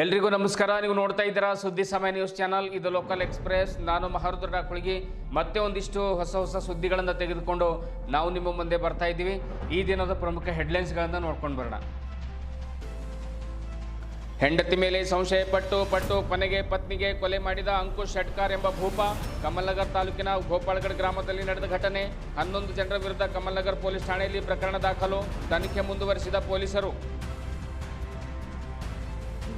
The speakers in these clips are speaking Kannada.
ಎಲ್ರಿಗೂ ನಮಸ್ಕಾರ. ನೀವು ನೋಡ್ತಾ ಇದ್ದೀರಾ ಸುದ್ದಿ ಸಮಯ ನ್ಯೂಸ್ ಚಾನಲ್. ಇದು ಲೋಕಲ್ ಎಕ್ಸ್ಪ್ರೆಸ್. ನಾನು ಮಹಾರುದ್ರ ಕುಳಗಿ. ಮತ್ತೆ ಒಂದಿಷ್ಟು ಹೊಸ ಹೊಸ ಸುದ್ದಿಗಳನ್ನು ತೆಗೆದುಕೊಂಡು ನಾವು ನಿಮ್ಮ ಮುಂದೆ ಬರ್ತಾ ಇದ್ದೀವಿ. ಈ ದಿನದ ಪ್ರಮುಖ ಹೆಡ್ಲೈನ್ಸ್ಗಳನ್ನು ನೋಡ್ಕೊಂಡು ಬರೋಣ. ಹೆಂಡತಿ ಮೇಲೆ ಸಂಶಯ ಪಟ್ಟು ಪಟ್ಟು ಕೊನೆಗೆ ಪತ್ನಿಗೆ ಕೊಲೆ ಮಾಡಿದ ಅಂಕುಶ್ ಶೆಟ್ಕಾರ್ ಎಂಬ ಭೂಪ ಕಮಲ್ನಗರ್ ತಾಲೂಕಿನ ಗೋಪಾಳಗಡ್ ಗ್ರಾಮದಲ್ಲಿ ನಡೆದ ಘಟನೆ. ಹನ್ನೊಂದು ಜನರ ವಿರುದ್ಧ ಕಮಲ್ನಗರ್ ಪೊಲೀಸ್ ಠಾಣೆಯಲ್ಲಿ ಪ್ರಕರಣ ದಾಖಲು. ತನಿಖೆ ಮುಂದುವರಿಸಿದ ಪೊಲೀಸರು.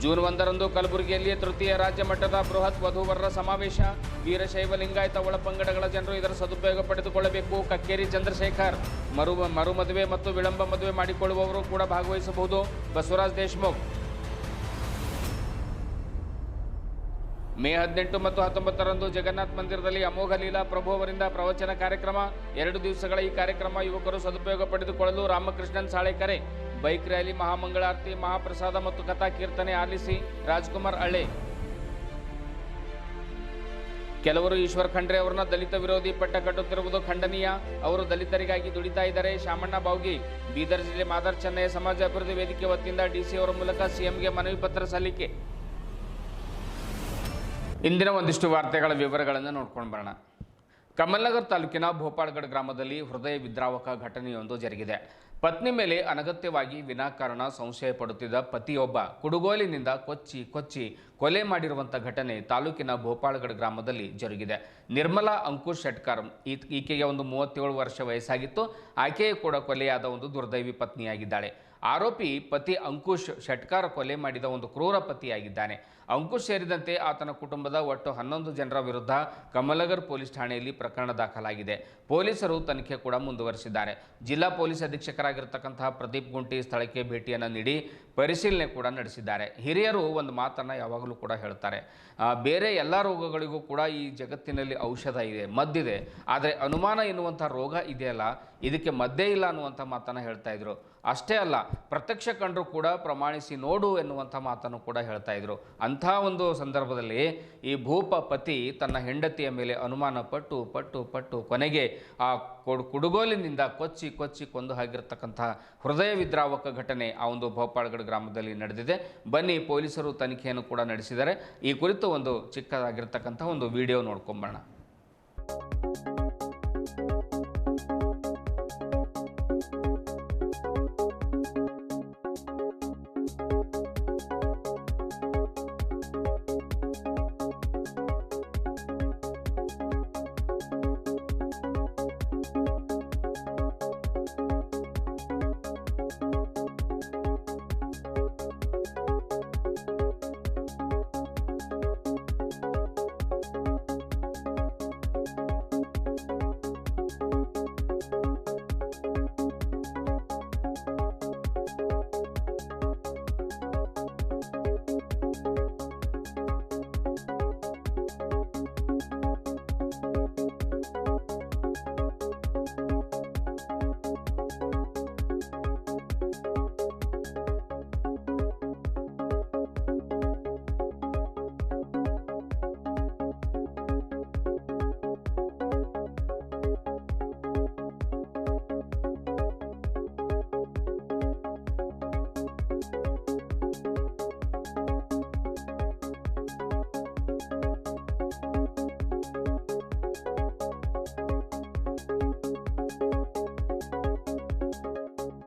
ಜೂನ್ ಒಂದರಂದು ಕಲಬುರಗಿಯಲ್ಲಿ ತೃತೀಯ ರಾಜ್ಯ ಮಟ್ಟದ ಬೃಹತ್ ವಧುವರರ ಸಮಾವೇಶ. ವೀರಶೈವ ಲಿಂಗಾಯತ ಒಳಪಂಗಡಗಳ ಜನರು ಇದರ ಸದುಪಯೋಗ ಪಡೆದುಕೊಳ್ಳಬೇಕು. ಕಕ್ಕೇರಿ ಚಂದ್ರಶೇಖರ್ ಮರು ಮರು ಮದುವೆ ಮತ್ತು ವಿಳಂಬ ಮದುವೆ ಮಾಡಿಕೊಳ್ಳುವವರು ಕೂಡ ಭಾಗವಹಿಸಬಹುದು. ಬಸವರಾಜ್ ದೇಶ್ಮುಖ್. ಮೇ ಹದಿನೆಂಟು ಮತ್ತು ಹತ್ತೊಂಬತ್ತರಂದು ಜಗನ್ನಾಥ್ ಮಂದಿರದಲ್ಲಿ ಅಮೋಘ ಲೀಲಾ ಪ್ರಭು ಅವರಿಂದ ಪ್ರವಚನ ಕಾರ್ಯಕ್ರಮ. ಎರಡು ದಿವಸಗಳ ಈ ಕಾರ್ಯಕ್ರಮ ಯುವಕರು ಸದುಪಯೋಗ ಪಡೆದುಕೊಳ್ಳಲು ರಾಮಕೃಷ್ಣನ್ ಸಾಳೆ ಕರೆ ಬೈಕ್ ರ್ಯಾಲಿ, ಮಹಾಮಂಗಳಾರತಿ, ಮಹಾಪ್ರಸಾದ ಮತ್ತು ಕಥಾ ಕೀರ್ತನೆ ಆಲಿಸಿ ರಾಜ್ಕುಮಾರ್ ಅಳೆ ಕೆಲವರು ಈಶ್ವರ್ ಖಂಡ್ರೆ ಅವರನ್ನ ದಲಿತ ವಿರೋಧಿ ಪಟ್ಟ ಕಟ್ಟುತ್ತಿರುವುದು ಖಂಡನೀಯ. ಅವರು ದಲಿತರಿಗಾಗಿ ದುಡಿತಾ ಇದ್ದಾರೆ. ಶಾಮಣ್ಣ ಬಾವುಗಿ, ಬೀದರ್ ಜಿಲ್ಲೆ ಮಾದರ್ ಚೆನ್ನೈ ಸಮಾಜ ಅಭಿವೃದ್ಧಿ ವೇದಿಕೆ ವತಿಯಿಂದ ಡಿಸಿ ಅವರ ಮೂಲಕ ಸಿಎಂಗೆ ಮನವಿ ಪತ್ರ ಸಲ್ಲಿಕೆ. ಇಂದಿನ ಒಂದಿಷ್ಟು ವಾರ್ತೆಗಳ ವಿವರಗಳನ್ನು ನೋಡ್ಕೊಂಡು ಬರೋಣ. ಕಮಲ್ನಗರ್ ತಾಲೂಕಿನ ಭೋಪಾಳ್ಗಡ್ ಗ್ರಾಮದಲ್ಲಿ ಹೃದಯ ವಿದ್ರಾವಕ ಘಟನೆಯೊಂದು ಜರುಗಿದೆ. ಪತ್ನಿ ಮೇಲೆ ಅನಗತ್ಯವಾಗಿ ವಿನಾಕಾರಣ ಸಂಶಯ ಪಡುತ್ತಿದ್ದ ಪತಿಯೊಬ್ಬ ಕುಡುಗೋಲಿನಿಂದ ಕೊಚ್ಚಿ ಕೊಚ್ಚಿ ಕೊಲೆ ಮಾಡಿರುವಂಥ ಘಟನೆ ತಾಲೂಕಿನ ಭೋಪಾಳಗಡ ಗ್ರಾಮದಲ್ಲಿ ಜರುಗಿದೆ. ನಿರ್ಮಲಾ ಅಂಕುಶ್ ಶೆಟ್ಕರ್ ಈಕೆಗೆ ಒಂದು ಮೂವತ್ತೇಳು ವರ್ಷ ವಯಸ್ಸಾಗಿತ್ತು. ಆಕೆಯೇ ಕೂಡ ಕೊಲೆಯಾದ ಒಂದು ದುರ್ದೈವಿ ಪತ್ನಿಯಾಗಿದ್ದಾಳೆ. ಆರೋಪಿ ಪತಿ ಅಂಕುಶ್ ಷಟ್ಕಾರ ಕೊಲೆ ಮಾಡಿದ ಒಂದು ಕ್ರೂರ ಪತಿಯಾಗಿದ್ದಾನೆ. ಅಂಕುಶ್ ಸೇರಿದಂತೆ ಆತನ ಕುಟುಂಬದ ಒಟ್ಟು ಹನ್ನೊಂದು ಜನರ ವಿರುದ್ಧ ಕಮಲಗರ್ ಪೊಲೀಸ್ ಠಾಣೆಯಲ್ಲಿ ಪ್ರಕರಣ ದಾಖಲಾಗಿದೆ. ಪೊಲೀಸರು ತನಿಖೆ ಕೂಡ ಮುಂದುವರಿಸಿದ್ದಾರೆ. ಜಿಲ್ಲಾ ಪೊಲೀಸ್ ಅಧೀಕ್ಷಕರಾಗಿರ್ತಕ್ಕಂತಹ ಪ್ರದೀಪ್ ಗುಂಟಿ ಸ್ಥಳಕ್ಕೆ ಭೇಟಿಯನ್ನು ನೀಡಿ ಪರಿಶೀಲನೆ ಕೂಡ ನಡೆಸಿದ್ದಾರೆ. ಹಿರಿಯರು ಒಂದು ಮಾತನ್ನು ಯಾವಾಗಲೂ ಕೂಡ ಹೇಳ್ತಾರೆ. ಬೇರೆ ಎಲ್ಲ ರೋಗಗಳಿಗೂ ಕೂಡ ಈ ಜಗತ್ತಿನಲ್ಲಿ ಔಷಧ ಇದೆ, ಮದ್ದಿದೆ. ಆದರೆ ಅನುಮಾನ ಎನ್ನುವಂಥ ರೋಗ ಇದೆಯಲ್ಲ, ಇದಕ್ಕೆ ಮದ್ದೇ ಇಲ್ಲ ಅನ್ನುವಂಥ ಮಾತನ್ನು ಹೇಳ್ತಾ ಇದ್ರು. ಅಷ್ಟೇ ಅಲ್ಲ, ಪ್ರತ್ಯಕ್ಷ ಕಂಡರೂ ಕೂಡ ಪ್ರಮಾಣಿಸಿ ನೋಡು ಎನ್ನುವಂಥ ಮಾತನ್ನು ಕೂಡ ಹೇಳ್ತಾ ಇದ್ರು. ಅಂಥ ಒಂದು ಸಂದರ್ಭದಲ್ಲಿ ಈ ಭೂಪ ಪತಿ ತನ್ನ ಹೆಂಡತಿಯ ಮೇಲೆ ಅನುಮಾನ ಪಟ್ಟು ಪಟ್ಟು ಪಟ್ಟು ಕೊನೆಗೆ ಆ ಕೊಡು ಕುಡುಗೋಲಿನಿಂದ ಕೊಚ್ಚಿ ಕೊಚ್ಚಿ ಕೊಂದು ಹಾಕಿರ್ತಕ್ಕಂತಹ ಹೃದಯ ವಿದ್ರಾವಕ ಘಟನೆ ಆ ಒಂದು ಭೋಪಾಳ್ಗಡ್ ಗ್ರಾಮದಲ್ಲಿ ನಡೆದಿದೆ. ಬನ್ನಿ, ಪೊಲೀಸರು ತನಿಖೆಯನ್ನು ಕೂಡ ನಡೆಸಿದ್ದಾರೆ ಈ ಕುರಿತು ಒಂದು ಚಿಕ್ಕದಾಗಿರ್ತಕ್ಕಂಥ ಒಂದು ವಿಡಿಯೋ ನೋಡ್ಕೊಂಬರೋಣ.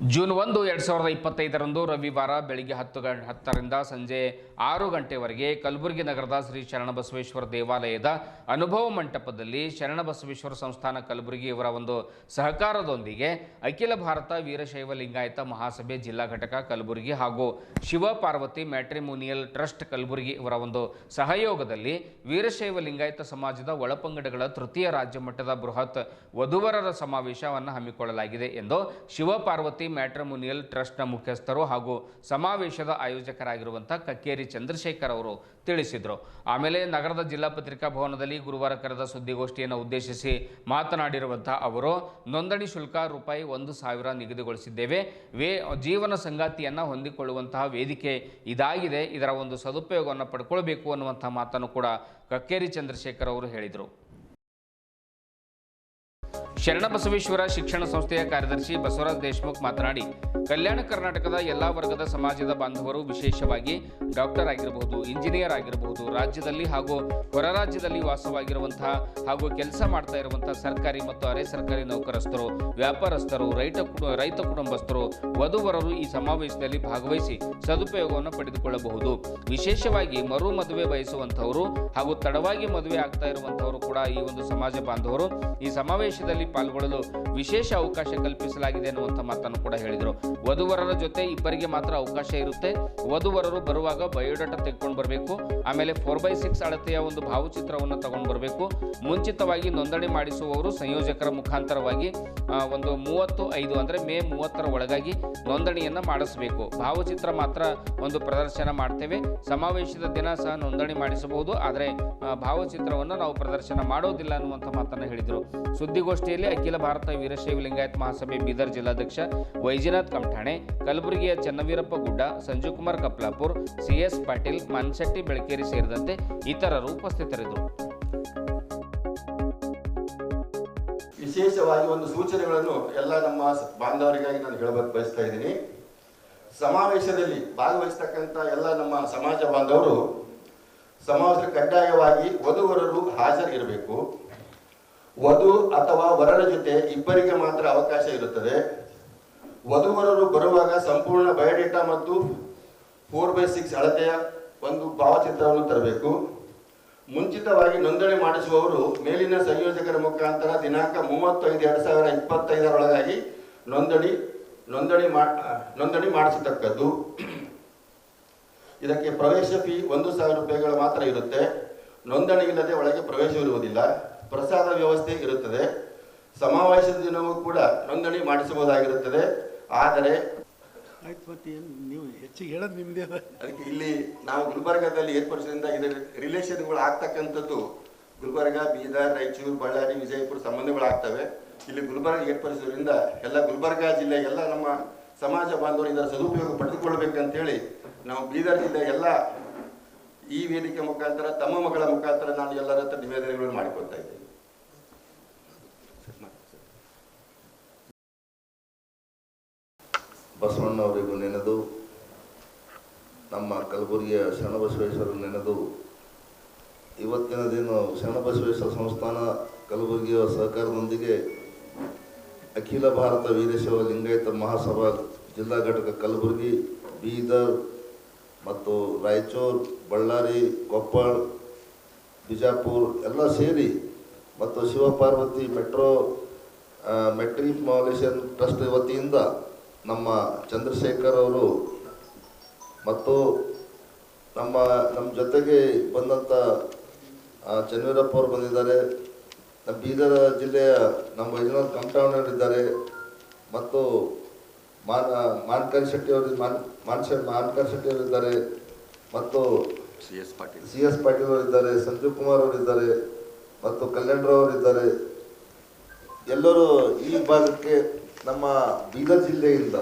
ಜೂನ್ ಒಂದು, ಎರಡು ಸಾವಿರದ ಇಪ್ಪತ್ತೈದರಂದು ರವಿವಾರ ಬೆಳಿಗ್ಗೆ ಹತ್ತು ಗಂ, ಹತ್ತರಿಂದ ಸಂಜೆ ಆರು ಗಂಟೆವರೆಗೆ ಕಲಬುರಗಿ ನಗರದ ಶ್ರೀ ಶರಣಬಸವೇಶ್ವರ ದೇವಾಲಯದ ಅನುಭವ ಮಂಟಪದಲ್ಲಿ ಶರಣಬಸವೇಶ್ವರ ಸಂಸ್ಥಾನ ಕಲಬುರಗಿ ಇವರ ಒಂದು ಸಹಕಾರದೊಂದಿಗೆ ಅಖಿಲ ಭಾರತ ವೀರಶೈವ ಲಿಂಗಾಯತ ಮಹಾಸಭೆ ಜಿಲ್ಲಾ ಘಟಕ ಕಲಬುರಗಿ ಹಾಗೂ ಶಿವ ಪಾರ್ವತಿ ಮ್ಯಾಟ್ರಿಮೋನಿಯಲ್ ಟ್ರಸ್ಟ್ ಕಲಬುರಗಿ ಇವರ ಒಂದು ಸಹಯೋಗದಲ್ಲಿ ವೀರಶೈವ ಲಿಂಗಾಯತ ಸಮಾಜದ ಒಳಪಂಗಡಗಳ ತೃತೀಯ ರಾಜ್ಯ ಮಟ್ಟದ ಬೃಹತ್ ವಧುವರರ ಸಮಾವೇಶವನ್ನು ಹಮ್ಮಿಕೊಳ್ಳಲಾಗಿದೆ ಎಂದು ಶಿವ ಪಾರ್ವತಿ ಮ್ಯಾಟ್ರಿಮೋನಿಯಲ್ ಟ್ರಸ್ಟ್ನ ಮುಖ್ಯಸ್ಥರು ಹಾಗೂ ಸಮಾವೇಶದ ಆಯೋಜಕರಾಗಿರುವಂಥ ಕಕ್ಕೇರಿ ಚಂದ್ರಶೇಖರ್ ಅವರು ತಿಳಿಸಿದರು. ಆಮೇಲೆ ನಗರದ ಜಿಲ್ಲಾ ಪತ್ರಿಕಾ ಭವನದಲ್ಲಿ ಗುರುವಾರ ಕರೆದ ಸುದ್ದಿಗೋಷ್ಠಿಯನ್ನು ಉದ್ದೇಶಿಸಿ ಮಾತನಾಡಿರುವಂಥ ಅವರು, ನೋಂದಣಿ ಶುಲ್ಕ ರೂಪಾಯಿ ಒಂದು ಸಾವಿರ ನಿಗದಿಗೊಳಿಸಿದ್ದೇವೆ. ವೇ, ಜೀವನ ಸಂಗಾತಿಯನ್ನು ಹೊಂದಿಕೊಳ್ಳುವಂತಹ ವೇದಿಕೆ ಇದಾಗಿದೆ. ಇದರ ಒಂದು ಸದುಪಯೋಗವನ್ನು ಪಡ್ಕೊಳ್ಬೇಕು ಅನ್ನುವಂಥ ಮಾತನ್ನು ಕೂಡ ಕಕ್ಕೇರಿ ಚಂದ್ರಶೇಖರ್ ಅವರು ಹೇಳಿದರು. ಶರಣಬಸವೇಶ್ವರ ಶಿಕ್ಷಣ ಸಂಸ್ಥೆಯ ಕಾರ್ಯದರ್ಶಿ ಬಸವರಾಜ್ ದೇಶಮುಖ್ ಮಾತನಾಡಿ, ಕಲ್ಯಾಣ ಕರ್ನಾಟಕದ ಎಲ್ಲಾ ವರ್ಗದ ಸಮಾಜದ ಬಾಂಧವರು ವಿಶೇಷವಾಗಿ ಡಾಕ್ಟರ್ ಆಗಿರಬಹುದು ಇಂಜಿನಿಯರ್ ಆಗಿರಬಹುದು ರಾಜ್ಯದಲ್ಲಿ ಹಾಗೂ ಹೊರ ರಾಜ್ಯದಲ್ಲಿ ವಾಸವಾಗಿರುವಂತಹ ಹಾಗೂ ಕೆಲಸ ಮಾಡ್ತಾ ಇರುವಂತಹ ಸರ್ಕಾರಿ ಮತ್ತು ಅರೆ ಸರ್ಕಾರಿ ನೌಕರಸ್ಥರು, ವ್ಯಾಪಾರಸ್ಥರು, ರೈತ ರೈತ ಕುಟುಂಬಸ್ಥರು, ವಧುವರರು ಈ ಸಮಾವೇಶದಲ್ಲಿ ಭಾಗವಹಿಸಿ ಸದುಪಯೋಗವನ್ನು ಪಡೆದುಕೊಳ್ಳಬಹುದು. ವಿಶೇಷವಾಗಿ ಮರು ಮದುವೆ ಬಯಸುವಂತಹವರು ಹಾಗೂ ತಡವಾಗಿ ಮದುವೆ ಆಗ್ತಾ ಇರುವಂತಹವರು ಕೂಡ ಈ ಒಂದು ಸಮಾಜ ಬಾಂಧವರು ಈ ಸಮಾವೇಶದಲ್ಲಿ ಪಾಲ್ಗೊಳ್ಳಲು ವಿಶೇಷ ಅವಕಾಶ ಕಲ್ಪಿಸಲಾಗಿದೆ ಅನ್ನುವಂಥ ಮಾತನ್ನು ಕೂಡ ಹೇಳಿದರು. ವಧುವರರ ಜೊತೆ ಇಬ್ಬರಿಗೆ ಮಾತ್ರ ಅವಕಾಶ ಇರುತ್ತೆ. ವಧುವರರು ಬರುವಾಗ ಬಯೋಡಾಟಾ ತೆಗೆದುಕೊಂಡು ಬರಬೇಕು. ಆಮೇಲೆ ಫೋರ್ ಬೈ ಸಿಕ್ಸ್ ಅಳತೆಯ ಒಂದು ಭಾವಚಿತ್ರವನ್ನು ತಗೊಂಡು ಬರಬೇಕು. ಮುಂಚಿತವಾಗಿ ನೋಂದಣಿ ಮಾಡಿಸುವವರು ಸಂಯೋಜಕರ ಮುಖಾಂತರವಾಗಿ ಒಂದು ಮೂವತ್ತು ಐದು ಅಂದರೆ ಮೇ ಮೂವತ್ತರ ಒಳಗಾಗಿ ನೋಂದಣಿಯನ್ನು ಮಾಡಿಸಬೇಕು. ಭಾವಚಿತ್ರ ಮಾತ್ರ ಒಂದು ಪ್ರದರ್ಶನ ಮಾಡ್ತೇವೆ. ಸಮಾವೇಶದ ದಿನ ಸಹ ನೋಂದಣಿ ಮಾಡಿಸಬಹುದು. ಆದರೆ ಭಾವಚಿತ್ರವನ್ನು ನಾವು ಪ್ರದರ್ಶನ ಮಾಡೋದಿಲ್ಲ ಅನ್ನುವಂಥ ಮಾತನ್ನು ಹೇಳಿದರು. ಸುದ್ದಿಗೋಷ್ಠಿಯಲ್ಲಿ ಅಖಿಲ ಭಾರತ ವೀರಶೈವ ಲಿಂಗಾಯತ್ ಮಹಾಸಭೆ ಬೀದರ್ ಜಿಲ್ಲಾಧ್ಯಕ್ಷ ವೈಜನಾಥ್ ಕಮಠಾಣೆ ಕಲಬುರಗಿಯ ಚನ್ನವೀರಪ್ಪ ಗುಡ್ಡ ಸಂಜೀವ್ ಕುಮಾರ್ ಕಪ್ಲಾಪುರ್, ಸಿಎಸ್ ಪಾಟೀಲ್, ಮನ್ಶೆಟ್ಟಿ ಬೆಳಕೇರಿ ಸೇರಿದಂತೆ ಇತರರು ಉಪಸ್ಥಿತರಿದ್ದರು. ವಿಶೇಷವಾಗಿ ಒಂದು ಸೂಚನೆಗಳನ್ನು ಎಲ್ಲ ನಮ್ಮ ಬಾಂಧವರಿಗಾಗಿ ನಾನು ಹೇಳಬೇಕು ಬಯಸ್ತಾ ಇದ್ದೀನಿ. ಸಮಾವೇಶದಲ್ಲಿ ಭಾಗವಹಿಸ್ತಕ್ಕಂಥ ಎಲ್ಲ ನಮ್ಮ ಸಮಾಜ ಬಾಂಧವರು ಸಮಾವೇಶ ಕಡ್ಡಾಯವಾಗಿ ವಧುವರರು ಹಾಜರಿರಬೇಕು. ವಧು ಅಥವಾ ವರರ ಜೊತೆ ಇಬ್ಬರಿಗೆ ಮಾತ್ರ ಅವಕಾಶ ಇರುತ್ತದೆ. ವಧುವರರು ಬರುವಾಗ ಸಂಪೂರ್ಣ ಬಯೋಡೇಟಾ ಮತ್ತು ಫೋರ್ ಬೈ ಸಿಕ್ಸ್ ಅಳತೆಯ ಒಂದು ಭಾವಚಿತ್ರವನ್ನು ತರಬೇಕು. ಮುಂಚಿತವಾಗಿ ನೋಂದಣಿ ಮಾಡಿಸುವವರು ಮೇಲಿನ ಸಂಯೋಜಕರ ಮುಖಾಂತರ ದಿನಾಂಕ ಮೂವತ್ತೈದು ಎರಡು ಸಾವಿರ ಇಪ್ಪತ್ತೈದರೊಳಗಾಗಿ ನೋಂದಣಿ ನೋಂದಣಿ ನೋಂದಣಿ ಮಾಡಿಸತಕ್ಕದ್ದು. ಇದಕ್ಕೆ ಪ್ರವೇಶ ಫೀ ಒಂದು ಸಾವಿರ ರೂಪಾಯಿಗಳು ಮಾತ್ರ ಇರುತ್ತೆ. ನೋಂದಣಿ ಇಲ್ಲದೆ ಒಳಗೆ ಪ್ರವೇಶವಿರುವುದಿಲ್ಲ. ಪ್ರಸಾದ ವ್ಯವಸ್ಥೆ ಇರುತ್ತದೆ. ಸಮಾವೇಶದ ದಿನವೂ ಕೂಡ ನೋಂದಣಿ ಮಾಡಿಸಬಹುದಾಗಿರುತ್ತದೆ. ಆದರೆ ಆಯ್ತು ಮತ್ತೆ ಏನು ನೀವು ಹೆಚ್ಚಿಗೆ ಹೇಳೋದು ನಿಮ್ಮದೇ ಅದಕ್ಕೆ ಇಲ್ಲಿ ನಾವು ಗುಲ್ಬರ್ಗಾದಲ್ಲಿ ಏರ್ಪಡಿಸೋದ್ರಿಂದ ಇದರ ರಿಲೇಷನ್ಗಳು ಆಗ್ತಕ್ಕಂಥದ್ದು. ಗುಲ್ಬರ್ಗ ಬೀದರ್ ರಾಯಚೂರು ಬಳ್ಳಾರಿ ವಿಜಯಪುರ ಸಂಬಂಧಗಳು ಆಗ್ತವೆ ಇಲ್ಲಿ ಗುಲ್ಬರ್ಗ ಏರ್ಪಡಿಸೋದ್ರಿಂದ ಎಲ್ಲ ಗುಲ್ಬರ್ಗ ಜಿಲ್ಲೆ ಎಲ್ಲ ನಮ್ಮ ಸಮಾಜ ಬಾಂಧವರು ಇದರ ಸದುಪಯೋಗ ಪಡೆದುಕೊಳ್ಬೇಕಂತೇಳಿ ನಾವು ಬೀದರ್ ಜಿಲ್ಲೆ ಎಲ್ಲ ಈ ವೇದಿಕೆ ಮುಖಾಂತರ ತಮ್ಮ ಮಗಳ ಮುಖಾಂತರ ನಾನು ಎಲ್ಲರ ಹತ್ರ ನಿವೇದನೆಗಳನ್ನು ಮಾಡಿಕೊಳ್ತಾ ಇದ್ದೇನೆ. ಬಸವಣ್ಣವರಿಗೂ ನೆನೆದು, ನಮ್ಮ ಕಲಬುರಗಿಯ ಶರಣಬಸವೇಶ್ವರ ನೆನೆದು, ಇವತ್ತಿನ ದಿನ ಶರಣಬಸವೇಶ್ವರ ಸಂಸ್ಥಾನ ಕಲಬುರಗಿಯ ಸಹಕಾರದೊಂದಿಗೆ ಅಖಿಲ ಭಾರತ ವೀರಶೈವ ಲಿಂಗಾಯತ ಮಹಾಸಭಾ ಜಿಲ್ಲಾ ಘಟಕ ಕಲಬುರಗಿ, ಬೀದರ್ ಮತ್ತು ರಾಯಚೂರು, ಬಳ್ಳಾರಿ, ಕೊಪ್ಪಳ, ಬಿಜಾಪುರ ಎಲ್ಲ ಸೇರಿ ಮತ್ತು ಶಿವಪಾರ್ವತಿ ಮೆಟ್ರೋ ಮೆಟ್ರಿಕ್ ಮಾಲೇಷನ್ ಟ್ರಸ್ಟ್ ವತಿಯಿಂದ ನಮ್ಮ ಚಂದ್ರಶೇಖರ್ ಅವರು ಮತ್ತು ನಮ್ಮ ನಮ್ಮ ಜೊತೆಗೆ ಬಂದಂಥ ಚನ್ನವೀರಪ್ಪ ಅವರು ಬಂದಿದ್ದಾರೆ. ನಮ್ಮ ಬೀದರ್ ಜಿಲ್ಲೆಯ ನಮ್ಮ ವೈಜನಾಥ್ ಇದ್ದಾರೆ. ಮತ್ತು ಮಾನ್ ಮಾನ್ಕರ್ ಶೆಟ್ಟಿ ಅವರು ಮಾನ್ ಮಾನ್ ಶೆ- ಮಾನ್ಕರ್ ಶೆಟ್ಟಿ ಅವರು ಇದ್ದಾರೆ. ಮತ್ತು C S Patil. C S Patil ಅವರು ಇದ್ದಾರೆ ಸಂಜೀವ್ ಕುಮಾರ್ ಅವರು ಇದ್ದಾರೆ ಮತ್ತು ಕಲ್ಯಾಣರಾವ್ ಅವರು ಇದ್ದಾರೆ. ಎಲ್ಲರೂ ಈ ಭಾಗಕ್ಕೆ ನಮ್ಮ ಬೀದರ್ ಜಿಲ್ಲೆಯಿಂದ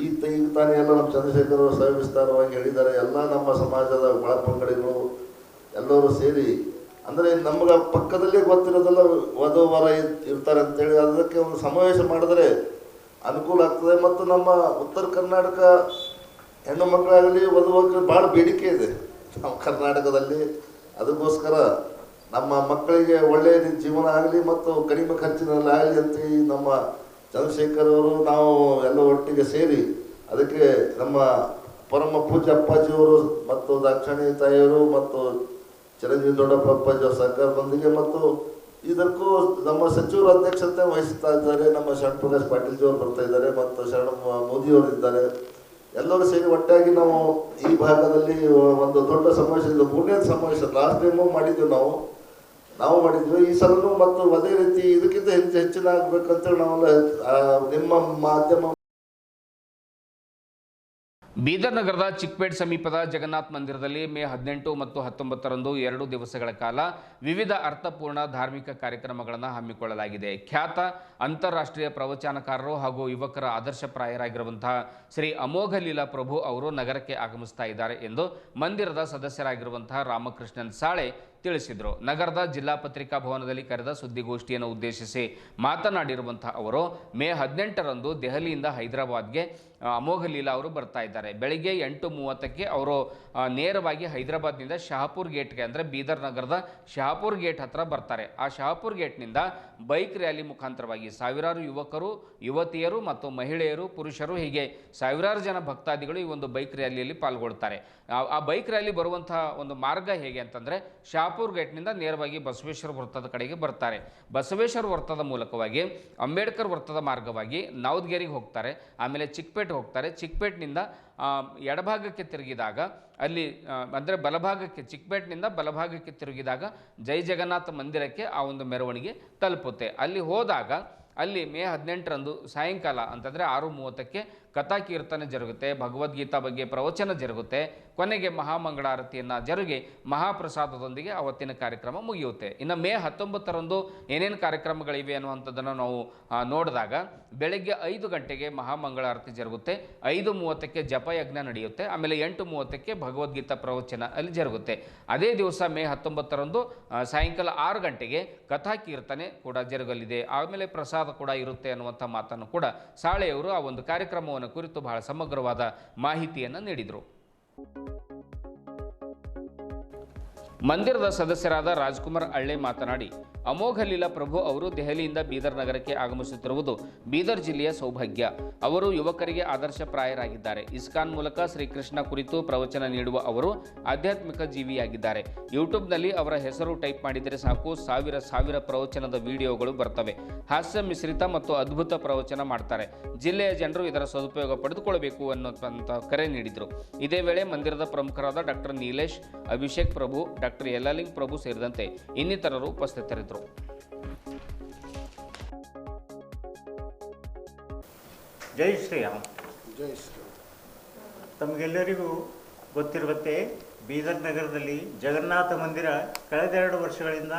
ಈ ತಾನೆ ತಾನೇ ಎಲ್ಲ ನಮ್ಮ ಚಂದ್ರಶೇಖರ್ ಅವರು ಸವಿಸ್ತಾರವಾಗಿ ಹೇಳಿದ್ದಾರೆ. ಎಲ್ಲ ನಮ್ಮ ಸಮಾಜದ ಒಳ ಪಂಗಡಿಗಳು ಎಲ್ಲರೂ ಸೇರಿ, ಅಂದರೆ ನಮ್ಗೆ ಪಕ್ಕದಲ್ಲೇ ಗೊತ್ತಿರೋದೆಲ್ಲ ವಧು ವರ ಇರ್- ಇರ್ತಾರೆ ಅಂತೇಳಿ ಅದಕ್ಕೆ ಒಂದು ಸಮಾವೇಶ ಮಾಡಿದ್ರೆ ಅನುಕೂಲ ಆಗ್ತದೆ. ಮತ್ತು ನಮ್ಮ ಉತ್ತರ ಕರ್ನಾಟಕ ಹೆಣ್ಣು ಮಕ್ಕಳಾಗಲಿ ವಧು ಮಕ್ಕಳು ಭಾಳ ಬೇಡಿಕೆ ಇದೆ. ನಮ್ಮ ಕರ್ನಾಟಕದಲ್ಲಿ ಅದಕ್ಕೋಸ್ಕರ ನಮ್ಮ ಮಕ್ಕಳಿಗೆ ಒಳ್ಳೆಯ ಜೀವನ ಆಗಲಿ ಮತ್ತು ಕಡಿಮೆ ಖರ್ಚಿನಲ್ಲಿ ಆಗಲಿ ಅಂತ ಈ ನಮ್ಮ ಚಂದ್ರಶೇಖರ್ ಅವರು ನಾವು ಎಲ್ಲ ಒಟ್ಟಿಗೆ ಸೇರಿ ಅದಕ್ಕೆ ನಮ್ಮ ಪರಮ ಪೂಜ್ಯ ಅಪ್ಪಾಜಿಯವರು ಮತ್ತು ದಾಕ್ಷಣಿ ತಾಯಿಯವರು ಮತ್ತು ಚಿರಂಜೀವಿ ದೊಡ್ಡಪ್ಪ ಅಪ್ಪಾಜಿಯವರ ಸರ್ಕಾರದೊಂದಿಗೆ ಮತ್ತು ಇದಕ್ಕೂ ನಮ್ಮ ಸಚಿವರು ಅಧ್ಯಕ್ಷತೆ ವಹಿಸ್ತಾ ಇದ್ದಾರೆ, ನಮ್ಮ ಶರಣ್ ಪ್ರಕಾಶ್ ಪಾಟೀಲ್ಜಿಯವರು ಬರ್ತಾ ಇದ್ದಾರೆ ಮತ್ತು ಶರಣ ಮೋದಿಯವರು ಇದ್ದಾರೆ. ಎಲ್ಲರೂ ಸೇರಿ ಒಟ್ಟಾಗಿ ನಾವು ಈ ಭಾಗದಲ್ಲಿ ಒಂದು ದೊಡ್ಡ ಸಮಾವೇಶ ಮೂರನೇ ಸಮಾವೇಶ ಲಾಸ್ಟ್ ಟೈಮು ಮಾಡಿದ್ದೆವು ನಾವು. ನಾವು ಮಾಡಿದ್ವಿ. ಈ ಸಲನೂ ಮತ್ತು ಅದೇ ರೀತಿ ಇದಕ್ಕಿಂತ ಹೆಚ್ಚು ಹೆಚ್ಚಿನ ನಾವೆಲ್ಲ ನಿಮ್ಮ ಮಾಧ್ಯಮ ಬೀದರ್ ನಗರದ ಚಿಕ್ಪೇಟ್ ಸಮೀಪದ ಜಗನ್ನಾಥ್ ಮಂದಿರದಲ್ಲಿ ಮೇ ಹದಿನೆಂಟು ಮತ್ತು ಹತ್ತೊಂಬತ್ತರಂದು ಎರಡು ದಿವಸಗಳ ಕಾಲ ವಿವಿಧ ಅರ್ಥಪೂರ್ಣ ಧಾರ್ಮಿಕ ಕಾರ್ಯಕ್ರಮಗಳನ್ನು ಹಮ್ಮಿಕೊಳ್ಳಲಾಗಿದೆ. ಖ್ಯಾತ ಅಂತಾರಾಷ್ಟ್ರೀಯ ಪ್ರವಚನಕಾರರು ಹಾಗೂ ಯುವಕರ ಆದರ್ಶಪ್ರಾಯರಾಗಿರುವಂತಹ ಶ್ರೀ ಅಮೋಘ ಲೀಲಾ ಪ್ರಭು ಅವರು ನಗರಕ್ಕೆ ಆಗಮಿಸ್ತಾ ಇದ್ದಾರೆ ಎಂದು ಮಂದಿರದ ಸದಸ್ಯರಾಗಿರುವಂತಹ ರಾಮಕೃಷ್ಣನ್ ಸಾಳೆ ತಿಳಿಸಿದರು. ನಗರದ ಜಿಲ್ಲಾ ಪತ್ರಿಕಾ ಭವನದಲ್ಲಿ ಕರೆದ ಸುದ್ದಿಗೋಷ್ಠಿಯನ್ನು ಉದ್ದೇಶಿಸಿ ಮಾತನಾಡಿರುವಂತಹ ಅವರು, ಮೇ ಹದಿನೆಂಟರಂದು ದೆಹಲಿಯಿಂದ ಹೈದರಾಬಾದ್ಗೆ ಅಮೋಘ ಲೀಲಾ ಅವರು ಬರ್ತಾ ಇದ್ದಾರೆ. ಬೆಳಿಗ್ಗೆ ಎಂಟು ಮೂವತ್ತಕ್ಕೆ ಅವರು ನೇರವಾಗಿ ಹೈದರಾಬಾದ್ನಿಂದ ಶಹಾಪುರ್ ಗೇಟ್ಗೆ ಅಂದರೆ ಬೀದರ್ ನಗರದ ಶಹಾಪುರ್ ಗೇಟ್ ಹತ್ರ ಬರ್ತಾರೆ. ಆ ಶಹಾಪುರ್ ಗೇಟ್ನಿಂದ ಬೈಕ್ ರ್ಯಾಲಿ ಮುಖಾಂತರವಾಗಿ ಸಾವಿರಾರು ಯುವಕರು, ಯುವತಿಯರು ಮತ್ತು ಮಹಿಳೆಯರು, ಪುರುಷರು ಹೀಗೆ ಸಾವಿರಾರು ಜನ ಭಕ್ತಾದಿಗಳು ಈ ಒಂದು ಬೈಕ್ ರ್ಯಾಲಿಯಲ್ಲಿ ಪಾಲ್ಗೊಳ್ತಾರೆ. ಆ- ಬೈಕ್ ರ್ಯಾಲಿ ಬರುವಂತಹ ಒಂದು ಮಾರ್ಗ ಹೇಗೆ ಅಂತಂದರೆ ಶಹಾಪುರ್ ಗೇಟ್ನಿಂದ ನೇರವಾಗಿ ಬಸವೇಶ್ವರ ವೃತ್ತದ ಕಡೆಗೆ ಬರ್ತಾರೆ. ಬಸವೇಶ್ವರ ವೃತ್ತದ ಮೂಲಕವಾಗಿ ಅಂಬೇಡ್ಕರ್ ವೃತ್ತದ ಮಾರ್ಗವಾಗಿ ನೌದ್ಗೆರಿಗೆ ಹೋಗ್ತಾರೆ. ಆಮೇಲೆ ಚಿಕ್ಕಪೇಟೆ ಹೋಗ್ತಾರೆ. ಚಿಕ್ಕಪೇಟ್ನಿಂದ ಎಡಭಾಗಕ್ಕೆ ತಿರುಗಿದಾಗ ಅಲ್ಲಿ ಅಂದರೆ ಬಲಭಾಗಕ್ಕೆ, ಚಿಕ್ಕಪೇಟ್ನಿಂದ ಬಲಭಾಗಕ್ಕೆ ತಿರುಗಿದಾಗ ಜೈ ಜಗನ್ನಾಥ ಮಂದಿರಕ್ಕೆ ಆ ಒಂದು ಮೆರವಣಿಗೆ ತಲುಪುತ್ತೆ. ಅಲ್ಲಿ ಹೋದಾಗ, ಅಲ್ಲಿ ಮೇ ಹದಿನೆಂಟರಂದು ಸಾಯಂಕಾಲ ಅಂತಂದರೆ ಆರು ಮೂವತ್ತಕ್ಕೆ ಕಥಾ ಕೀರ್ತನೆ ಜರುಗುತ್ತೆ, ಭಗವದ್ಗೀತಾ ಬಗ್ಗೆ ಪ್ರವಚನ ಜರುಗುತ್ತೆ, ಕೊನೆಗೆ ಮಹಾಮಂಗಳಾರತಿಯನ್ನು ಜರುಗಿ ಮಹಾಪ್ರಸಾದದೊಂದಿಗೆ ಅವತ್ತಿನ ಕಾರ್ಯಕ್ರಮ ಮುಗಿಯುತ್ತೆ. ಇನ್ನು ಮೇ ಹತ್ತೊಂಬತ್ತರಂದು ಏನೇನು ಕಾರ್ಯಕ್ರಮಗಳಿವೆ ಅನ್ನುವಂಥದ್ದನ್ನು ನಾವು ನೋಡಿದಾಗ ಬೆಳಗ್ಗೆ ಐದು ಗಂಟೆಗೆ ಮಹಾಮಂಗಳಾರತಿ ಜರುಗುತ್ತೆ, ಐದು ಮೂವತ್ತಕ್ಕೆ ಜಪಯಜ್ಞ ನಡೆಯುತ್ತೆ, ಆಮೇಲೆ ಎಂಟು ಮೂವತ್ತಕ್ಕೆ ಭಗವದ್ಗೀತಾ ಪ್ರವಚನ ಅಲ್ಲಿ ಜರುಗುತ್ತೆ. ಅದೇ ದಿವಸ ಮೇ ಹತ್ತೊಂಬತ್ತರಂದು ಸಾಯಂಕಾಲ ಆರು ಗಂಟೆಗೆ ಕಥಾ ಕೀರ್ತನೆ ಕೂಡ ಜರುಗಲಿದೆ. ಆಮೇಲೆ ಪ್ರಸಾದ ಕೂಡ ಇರುತ್ತೆ ಅನ್ನುವಂಥ ಮಾತನ್ನು ಕೂಡ ಸಾಳೆಯವರು ಆ ಒಂದು ಕಾರ್ಯಕ್ರಮವನ್ನು ಕುರಿತು ಬಹಳ ಸಮಗ್ರವಾದ ಮಾಹಿತಿಯನ್ನು ನೀಡಿದರು. ಮಂದಿರದ ಸದಸ್ಯರಾದ ರಾಜ್ಕುಮಾರ್ ಅಳ್ಳೆ ಮಾತನಾಡಿ, ಅಮೋಘ ಲೀಲಾ ಪ್ರಭು ಅವರು ದೆಹಲಿಯಿಂದ ಬೀದರ್ ನಗರಕ್ಕೆ ಆಗಮಿಸುತ್ತಿರುವುದು ಬೀದರ್ ಜಿಲ್ಲೆಯ ಸೌಭಾಗ್ಯ. ಅವರು ಯುವಕರಿಗೆ ಆದರ್ಶಪ್ರಾಯರಾಗಿದ್ದಾರೆ ಇಸ್ಕಾನ್ ಮೂಲಕ ಶ್ರೀಕೃಷ್ಣ ಕುರಿತು ಪ್ರವಚನ ನೀಡುವ ಅವರು ಆಧ್ಯಾತ್ಮಿಕ ಜೀವಿಯಾಗಿದ್ದಾರೆ. ಯೂಟ್ಯೂಬ್ನಲ್ಲಿ ಅವರ ಹೆಸರು ಟೈಪ್ ಮಾಡಿದರೆ ಸಾಕು, ಸಾವಿರ ಸಾವಿರ ಪ್ರವಚನದ ವಿಡಿಯೋಗಳು ಬರ್ತವೆ. ಹಾಸ್ಯ ಮಿಶ್ರಿತ ಮತ್ತು ಅದ್ಭುತ ಪ್ರವಚನ ಮಾಡ್ತಾರೆ. ಜಿಲ್ಲೆಯ ಜನರು ಇದರ ಸದುಪಯೋಗ ಪಡೆದುಕೊಳ್ಳಬೇಕು ಅನ್ನೋ ಕರೆ ನೀಡಿದರು. ಇದೇ ವೇಳೆ ಮಂದಿರದ ಪ್ರಮುಖರಾದ ಡಾಕ್ಟರ್ ನೀಲೇಶ್, ಅಭಿಷೇಕ್ ಪ್ರಭು ಡಾಕ್ಟರ್ ಯಲ್ಲಾಲಿಂಗ್ ಪ್ರಭು ಸೇರಿದಂತೆ ಇನ್ನಿತರರು ಉಪಸ್ಥಿತರಿದ್ದರು. ಜೈ ಶ್ರೀರಾಮ್. ಜೈ ಶ್ರೀರಾಮ್. ತಮಗೆಲ್ಲರಿಗೂ ಗೊತ್ತಿರುವಂತೆ ಬೀದರ್ ನಗರದಲ್ಲಿ ಜಗನ್ನಾಥ ಮಂದಿರ ಕಳೆದೆರಡು ವರ್ಷಗಳಿಂದ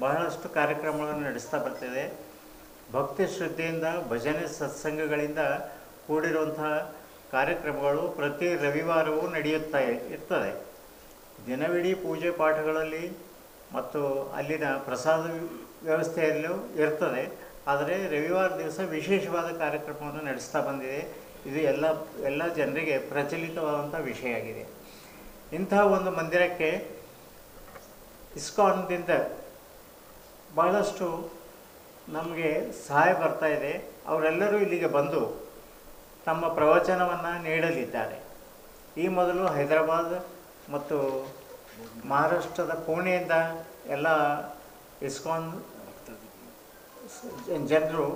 ಬಹಳಷ್ಟು ಕಾರ್ಯಕ್ರಮಗಳನ್ನು ನಡೆಸ್ತಾ ಬರ್ತಿದೆ. ಭಕ್ತಿ ಶ್ರದ್ಧೆಯಿಂದ ಭಜನೆ ಸತ್ಸಂಗಗಳಿಂದ ಕೂಡಿರುವಂತಹ ಕಾರ್ಯಕ್ರಮಗಳು ಪ್ರತಿ ರವಿವಾರವೂ ನಡೆಯುತ್ತಾ ಇರ್ತದೆ. ದಿನವಿಡೀ ಪೂಜೆ ಪಾಠಗಳಲ್ಲಿ ಮತ್ತು ಅಲ್ಲಿನ ಪ್ರಸಾದ ವ್ಯವಸ್ಥೆಯಲ್ಲೂ ಇರ್ತದೆ. ಆದರೆ ರವಿವಾರ ದಿವಸ ವಿಶೇಷವಾದ ಕಾರ್ಯಕ್ರಮವನ್ನು ನಡೆಸ್ತಾ ಬಂದಿದೆ. ಇದು ಎಲ್ಲ ಎಲ್ಲ ಜನರಿಗೆ ಪ್ರಚಲಿತವಾದಂಥ ವಿಷಯ ಆಗಿದೆ. ಇಂತಹ ಒಂದು ಮಂದಿರಕ್ಕೆ ಇಸ್ಕಾನ್ದಿಂದ ಬಹಳಷ್ಟು ನಮಗೆ ಸಹಾಯ ಬರ್ತಾ ಇದೆ. ಅವರೆಲ್ಲರೂ ಇಲ್ಲಿಗೆ ಬಂದು ತಮ್ಮ ಪ್ರವಚನವನ್ನು ನೀಡಲಿದ್ದಾರೆ. ಈ ಮೊದಲು ಹೈದರಾಬಾದ್ ಮತ್ತು ಮಹಾರಾಷ್ಟ್ರದ ಪುಣೆಯಿಂದ ಎಲ್ಲ ಇಸ್ಕಾನ್ ಜನರು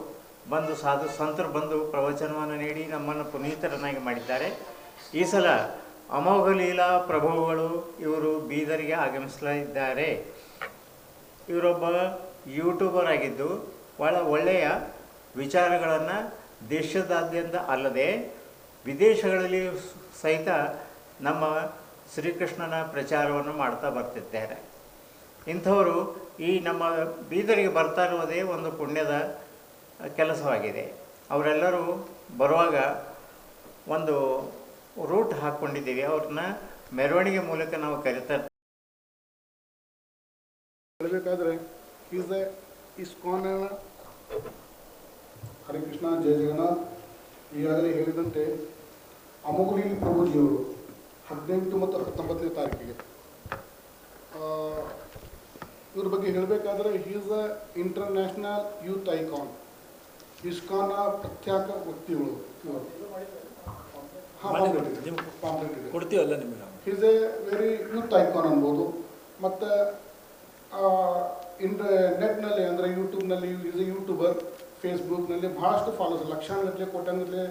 ಬಂದು ಸಾಧು ಸಂತರು ಬಂದು ಪ್ರವಚನವನ್ನು ನೀಡಿ ನಮ್ಮನ್ನು ಪುನೀತರನ್ನಾಗಿ ಮಾಡಿದ್ದಾರೆ. ಈ ಸಲ ಅಮೋಘ ಲೀಲಾ ಪ್ರಭುಗಳು ಇವರು ಬೀದರಿಗೆ ಆಗಮಿಸಲಿದ್ದಾರೆ. ಇವರೊಬ್ಬ ಯೂಟ್ಯೂಬರ್ ಆಗಿದ್ದು ಭಾಳ ಒಳ್ಳೆಯ ವಿಚಾರಗಳನ್ನು ದೇಶದಾದ್ಯಂತ ಅಲ್ಲದೆ ವಿದೇಶಗಳಲ್ಲಿ ಸಹಿತ ನಮ್ಮ ಶ್ರೀಕೃಷ್ಣನ ಪ್ರಚಾರವನ್ನು ಮಾಡ್ತಾ ಬರ್ತಿದ್ದಾರೆ ಇಂಥವರು ಈ ನಮ್ಮ ಬೀದರಿಗೆ ಬರ್ತಾ ಇರುವುದೇ ಒಂದು ಪುಣ್ಯದ ಕೆಲಸವಾಗಿದೆ. ಅವರೆಲ್ಲರೂ ಬರುವಾಗ ಒಂದು ರೂಟ್ ಹಾಕ್ಕೊಂಡಿದ್ದೀವಿ. ಅವ್ರನ್ನ ಮೆರವಣಿಗೆ ಮೂಲಕ ನಾವು ಕರಿತಾ ಹೇಳಬೇಕಾದ್ರೆ is the ISKCON Hare Krishna Jaya Jagannath, ಈಗಾಗಲೇ ಹೇಳಿದಂತೆ ಅಮುಗುಲಿ ಪ್ರಭುಜಿಯವರು ಹದಿನೆಂಟು ಮತ್ತು ಹತ್ತೊಂಬತ್ತನೇ ತಾರೀಕಿಗೆ. ಇವ್ರ ಬಗ್ಗೆ ಹೇಳಬೇಕಾದ್ರೆ is a international youth icon ಇಸ್ಕಾನ್ನ ಪ್ರಖ್ಯಾತ ವ್ಯಕ್ತಿಗಳು. ಇವರು ಕೊಡ್ತೀವಲ್ಲ ನಿಮಗೆ is a very youth icon ಅನ್ಬೋದು. ಮತ್ತು ಇಂಡ ನೆಟ್ನಲ್ಲಿ ಅಂದರೆ ಯೂಟ್ಯೂಬ್ನಲ್ಲಿ ಈಸ್ ಎ ಯೂಟ್ಯೂಬರ್ ಫೇಸ್ಬುಕ್ನಲ್ಲಿ ಭಾಳಷ್ಟು ಫಾಲೋಸ್ ಲಕ್ಷಾನುಗಟ್ಟಲೆ ಕೋಟ್ಯಾನುಗಟ್ಟಲೆ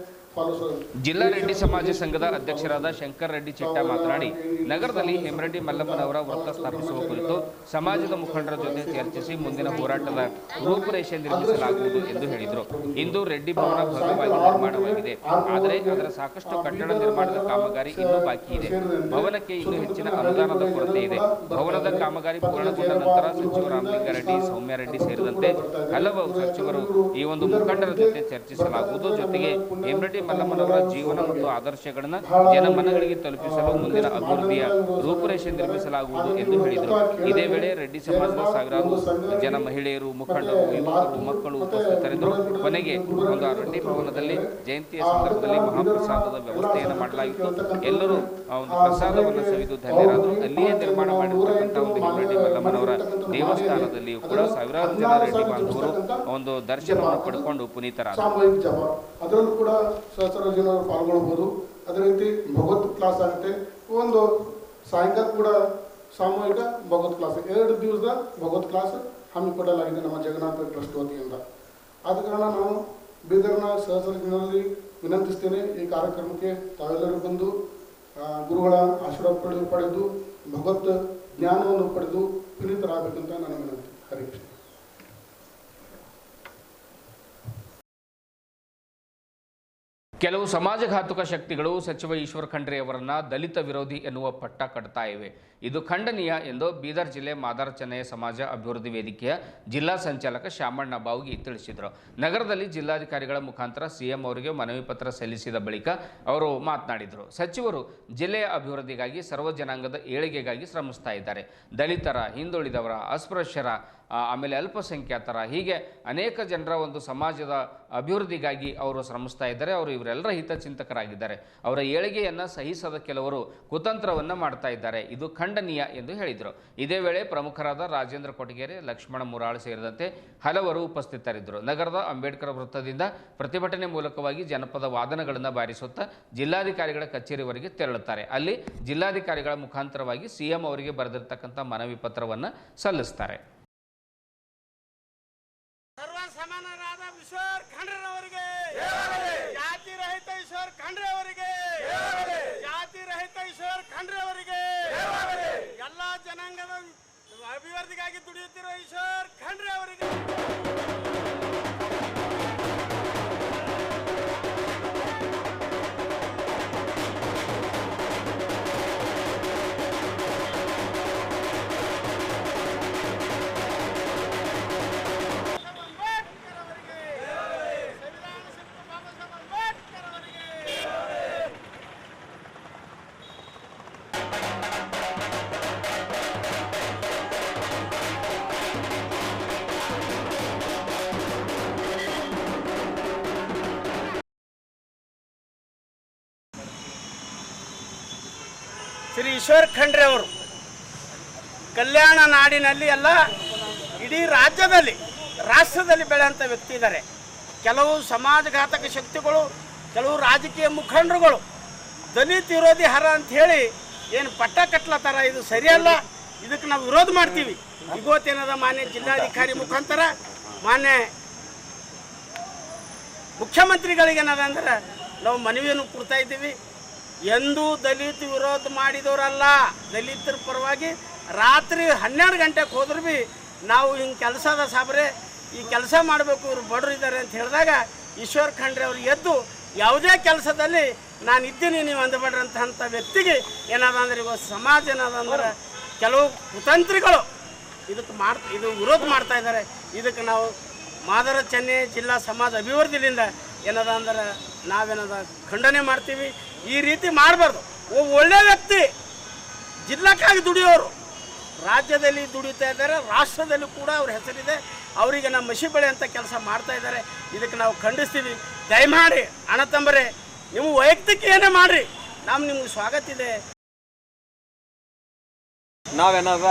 ಜಿಲ್ಲಾ ರೆಡ್ಡಿ ಸಮಾಜ ಸಂಘದ ಅಧ್ಯಕ್ಷರಾದ ಶಂಕರ್ ರೆಡ್ಡಿ ಚಿಟ್ಟ ಮಾತನಾಡಿ, ನಗರದಲ್ಲಿ ಹೆಮರೆಡ್ಡಿ ಮಲ್ಲಮ್ಮನವರ ವೃತ್ತ ಸ್ಥಾಪಿಸುವ ಕುರಿತು ಸಮಾಜದ ಮುಖಂಡರ ಜೊತೆ ಚರ್ಚಿಸಿ ಮುಂದಿನ ಹೋರಾಟದ ರೂಪುರೇಷೆ ನಿರ್ಮಿಸಲಾಗುವುದು ಎಂದು ಹೇಳಿದರು. ಇಂದು ರೆಡ್ಡಿ ಭವನ ಭವ್ಯವಾಗಿ ನಿರ್ಮಾಣವಾಗಿದೆ. ಆದರೆ ಅದರ ಸಾಕಷ್ಟು ಕಟ್ಟಡ ನಿರ್ಮಾಣದ ಕಾಮಗಾರಿ ಇನ್ನೂ ಬಾಕಿ ಇದೆ. ಭವನಕ್ಕೆ ಇನ್ನೂ ಹೆಚ್ಚಿನ ಅನುದಾನದ ಕೊರತೆ ಇದೆ. ಭವನದ ಕಾಮಗಾರಿ ಪೂರ್ಣಗೊಂಡ ನಂತರ ಸಚಿವ ರಾಮಲಿಂಗಾರೆಡ್ಡಿ, ಸೌಮ್ಯ ರೆಡ್ಡಿ ಸೇರಿದಂತೆ ಹಲವು ಸಚಿವರು ಈ ಒಂದು ಮುಖಂಡರ ಜೊತೆ ಚರ್ಚಿಸಲಾಗುವುದು. ಜೊತೆಗೆ ಹೇಮರೆಡ್ಡಿ ಮಲ್ಲಮ್ಮನವರ ಜೀವನ ಮತ್ತು ಆದರ್ಶಗಳನ್ನು ಜನಮನಗಳಿಗೆ ತಲುಪಿಸಲು ಮುಂದಿನ ಅಭಿವೃದ್ಧಿಯ ರೂಪುರೇಷೆ ನಿರ್ಮಿಸಲಾಗುವುದು ಎಂದು ಹೇಳಿದರು. ಇದೇ ವೇಳೆ ರೆಡ್ಡಿ ಸಮಾಜದ ಸಾವಿರಾರು ಜನ ಮಹಿಳೆಯರು ಮುಖಂಡರು ಯುವಕರು ಮಕ್ಕಳು ಉಪಸ್ಥಿತರಿದ್ದರು. ಕೊನೆಗೆ ಒಂದು ರೆಡ್ಡಿ ಭವನದಲ್ಲಿ ಜಯಂತಿಯ ಸಂದರ್ಭದಲ್ಲಿ ಮಹಾಪ್ರಸಾದದ ವ್ಯವಸ್ಥೆಯನ್ನು ಮಾಡಲಾಗಿತ್ತು. ಎಲ್ಲರೂ ಆ ಒಂದು ಪ್ರಸಾದವನ್ನು ಸವಿದು ಧನ್ಯರಾದರು. ಅಲ್ಲಿಯೇ ನಿರ್ಮಾಣ ಮಾಡಿರ್ತಕ್ಕಂಥ ಒಂದು ಹಿಮರೆಡ್ಡಿ ಮಲ್ಲಮ್ಮನವರ ದೇವಸ್ಥಾನದಲ್ಲಿಯೂ ಕೂಡ ಸಾವಿರಾರು ಜನ ರೆಡ್ಡಿ ಬಾಂಧವರು ಒಂದು ದರ್ಶನವನ್ನು ಪಡ್ಕೊಂಡು ಪುನೀತರಾದರು. ಅದರಲ್ಲೂ ಕೂಡ ಸಹಸ್ರ ಜನ ಪಾಲ್ಗೊಳ್ಬೋದು. ಅದೇ ರೀತಿ ಭಗವತ್ ಕ್ಲಾಸ್ ಆಗುತ್ತೆ. ಒಂದು ಸಾಯಂಕಾಲ ಕೂಡ ಸಾಮೂಹಿಕ ಭಗವತ್ ಕ್ಲಾಸ್ ಎರಡು ದಿವಸದ ಭಗವತ್ ಕ್ಲಾಸ್ ಹಮ್ಮಿಕೊಡಲಾಗಿದೆ ನಮ್ಮ ಜಗನ್ನಾಥ ಟ್ರಸ್ಟ್ ವತಿಯಿಂದ. ಆದ ಕಾರಣ ನಾನು ಬೀದರ್ನ ಸಹಸ್ರ ಜನರಲ್ಲಿ ವಿನಂತಿಸ್ತೇನೆ ಈ ಕಾರ್ಯಕ್ರಮಕ್ಕೆ ತಾವೆಲ್ಲರೂ ಬಂದು ಗುರುಗಳ ಆಶೀರ್ವಾದ ಪಡೆದು ಪಡೆದು, ಭಗವತ್ ಜ್ಞಾನವನ್ನು ಪಡೆದು ಪುನೀತರಾಗಬೇಕಂತ ನನ್ನ ವಿನಂತಿ. ಹರೇ ಕೆಲವು ಸಮಾಜಘಾತುಕ ಶಕ್ತಿಗಳು ಸಚಿವ ಈಶ್ವರ್ ಖಂಡ್ರೆ ಅವರನ್ನ ದಲಿತ ವಿರೋಧಿ ಎನ್ನುವ ಪಟ್ಟ ಕಟ್ತಾ ಇವೆ. ಇದು ಖಂಡನೀಯ ಎಂದು ಬೀದರ್ ಜಿಲ್ಲೆ ಮಾದಾರ ಚೆನ್ನಯ್ಯ ಸಮಾಜ ಅಭಿವೃದ್ಧಿ ವೇದಿಕೆಯ ಜಿಲ್ಲಾ ಸಂಚಾಲಕ ಶಾಮಣ್ಣ ಬಾವುಗಿ ತಿಳಿಸಿದರು. ನಗರದಲ್ಲಿ ಜಿಲ್ಲಾಧಿಕಾರಿಗಳ ಮುಖಾಂತರ ಸಿಎಂ ಅವರಿಗೆ ಮನವಿ ಪತ್ರ ಸಲ್ಲಿಸಿದ ಬಳಿಕ ಅವರು ಮಾತನಾಡಿದರು. ಸಚಿವರು ಜಿಲ್ಲೆಯ ಅಭಿವೃದ್ಧಿಗಾಗಿ ಸರ್ವ ಜನಾಂಗದ ಏಳಿಗೆಗಾಗಿ ಶ್ರಮಿಸ್ತಾ ಇದ್ದಾರೆ. ದಲಿತರ, ಹಿಂದುಳಿದವರ, ಅಸ್ಪೃಶ್ಯರ ಆಮೇಲೆ ಅಲ್ಪಸಂಖ್ಯಾತರ. ಹೀಗೆ ಅನೇಕ ಜನರ ಒಂದು ಸಮಾಜದ ಅಭಿವೃದ್ಧಿಗಾಗಿ ಅವರು ಶ್ರಮಿಸ್ತಾ ಇದ್ದಾರೆ. ಅವರು ಇವರೆಲ್ಲರ ಹಿತಚಿಂತಕರಾಗಿದ್ದಾರೆ. ಅವರ ಏಳಿಗೆಯನ್ನು ಸಹಿಸದ ಕೆಲವರು ಕುತಂತ್ರವನ್ನು ಮಾಡ್ತಾ ಇದ್ದಾರೆ. ಇದು ಖಂಡನೀಯ ಎಂದು ಹೇಳಿದರು. ಇದೇ ವೇಳೆ ಪ್ರಮುಖರಾದ ರಾಜೇಂದ್ರ ಕೊಟಗೇರಿ, ಲಕ್ಷ್ಮಣ ಮುರಾಳ್ ಸೇರಿದಂತೆ ಹಲವರು ಉಪಸ್ಥಿತರಿದ್ದರು. ನಗರದ ಅಂಬೇಡ್ಕರ್ ವೃತ್ತದಿಂದ ಪ್ರತಿಭಟನೆ ಮೂಲಕವಾಗಿ ಜನಪದ ವಾದನಗಳನ್ನು ಬಾರಿಸುತ್ತಾ ಜಿಲ್ಲಾಧಿಕಾರಿಗಳ ಕಚೇರಿವರೆಗೆ ತೆರಳುತ್ತಾರೆ. ಅಲ್ಲಿ ಜಿಲ್ಲಾಧಿಕಾರಿಗಳ ಮುಖಾಂತರವಾಗಿ ಸಿಎಂ ಅವರಿಗೆ ಬರೆದಿರ್ತಕ್ಕಂಥ ಮನವಿ ಪತ್ರವನ್ನು ಸಲ್ಲಿಸ್ತಾರೆ ಸರ್ವ ಸಮಾನರಾದ ಈಶ್ವರ್ ಖಂಡ್ರೆರವರಿಗೆ ಜಾತಿ ರಹಿತ ಈಶ್ವರ್ ಖಂಡ್ರೆ ಅವರಿಗೆ ಜಾತಿ ರಹಿತ ಈಶ್ವರ್ ಖಂಡ್ರೆ ಅವರಿಗೆ ಎಲ್ಲಾ ಜನಾಂಗದ ಅಭಿವೃದ್ಧಿಗಾಗಿ ದುಡಿಯುತ್ತಿರುವ ಈಶ್ವರ್ ಖಂಡ್ರೆ ಅವರಿಗೆ. ಈಶ್ವರ್ ಖಂಡ್ರೆ ಅವರು. ಕಲ್ಯಾಣ ನಾಡಿನಲ್ಲಿ ಎಲ್ಲ ಇಡೀ ರಾಜ್ಯದಲ್ಲಿ, ರಾಷ್ಟ್ರದಲ್ಲಿ ಬೆಳೆಯುವಂಥ ವ್ಯಕ್ತಿ ಇದ್ದಾರೆ. ಕೆಲವು ಸಮಾಜಘಾತಕ ಶಕ್ತಿಗಳು, ಕೆಲವು ರಾಜಕೀಯ ಮುಖಂಡರುಗಳು ದಲಿತ ವಿರೋಧಿ ಹರ ಅಂತ ಹೇಳಿ ಏನು ಪಟ್ಟ ಕಟ್ಲತ್ತಾರ ಇದು ಸರಿಯಲ್ಲ, ಇದಕ್ಕೆ ನಾವು ವಿರೋಧ ಮಾಡ್ತೀವಿ. ಇವತ್ತೇನದ ಮಾನ್ಯ ಜಿಲ್ಲಾಧಿಕಾರಿ ಮುಖಾಂತರ, ಮಾನ್ಯ ಮುಖ್ಯಮಂತ್ರಿಗಳಿಗೆ ಏನದ ಅಂದ್ರೆ, ನಾವು ಮನವಿಯನ್ನು ಕೊಡ್ತಾ ಇದ್ದೀವಿ. ಎಂದೂ ದಲಿತ ವಿರೋಧ ಮಾಡಿದವರಲ್ಲ, ದಲಿತರ ಪರವಾಗಿ ರಾತ್ರಿ ಹನ್ನೆರಡು ಗಂಟೆಗೆ ಹೋದ್ರು ಭೀ ನಾವು ಹಿಂಗೆ ಕೆಲಸ ಅದ ಸಾಬ್ರೆ, ಈ ಕೆಲಸ ಮಾಡಬೇಕು ಇವ್ರು ಬಡರು ಇದ್ದಾರೆ ಅಂತ ಹೇಳಿದಾಗ ಈಶ್ವರ್ ಖಂಡ್ರೆ ಅವ್ರು ಎದ್ದು ಯಾವುದೇ ಕೆಲಸದಲ್ಲಿ ನಾನು ಇದ್ದೀನಿ, ನೀವು ಅಂದಬೇಡ್ರಿ ವ್ಯಕ್ತಿಗೆ ಏನದ ಅಂದ್ರೆ ಇವತ್ತು ಸಮಾಜ ಏನದ ಅಂದ್ರೆ ಕೆಲವು ಕುತಂತ್ರಿಗಳು ಇದಕ್ಕೆ ಮಾಡ್ತಾ ಇದು ವಿರೋಧ ಮಾಡ್ತಾ ಇದ್ದಾರೆ. ಇದಕ್ಕೆ ನಾವು ಮಾದರ ಚೆನ್ನೈ ಜಿಲ್ಲಾ ಸಮಾಜ ಅಭಿವೃದ್ಧಿಯಿಂದ ಏನದ ಅಂದ್ರೆ ನಾವೇನದ ಖಂಡನೆ ಮಾಡ್ತೀವಿ. ಈ ರೀತಿ ಮಾಡಬಾರ್ದು. ಒಬ್ಬ ಒಳ್ಳೆ ವ್ಯಕ್ತಿ. ಜಿಲ್ಲಕ್ಕಾಗಿ ದುಡಿಯೋರು. ರಾಜ್ಯದಲ್ಲಿ ದುಡಿತಾ ಇದ್ದಾರೆ, ರಾಷ್ಟ್ರದಲ್ಲಿ ಕೂಡ ಅವ್ರ ಹೆಸರಿದೆ. ಅವರಿಗೆ ನಮ್ಮ ಮಸಿ ಅಂತ ಕೆಲಸ ಮಾಡ್ತಾ ಇದ್ದಾರೆ. ಇದಕ್ಕೆ ನಾವು ಖಂಡಿಸ್ತೀವಿ. ದಯಮಾಡಿ, ಅಣ್ಣ ತಂಬರೆ ನೀವು ವೈಯಕ್ತಿಕ ಏನೇ ಮಾಡಿರಿ. ನಮ್ಮ ನಿಮ್ಗೆ ಸ್ವಾಗತ ಇದೆ. ನಾವೇನಾದ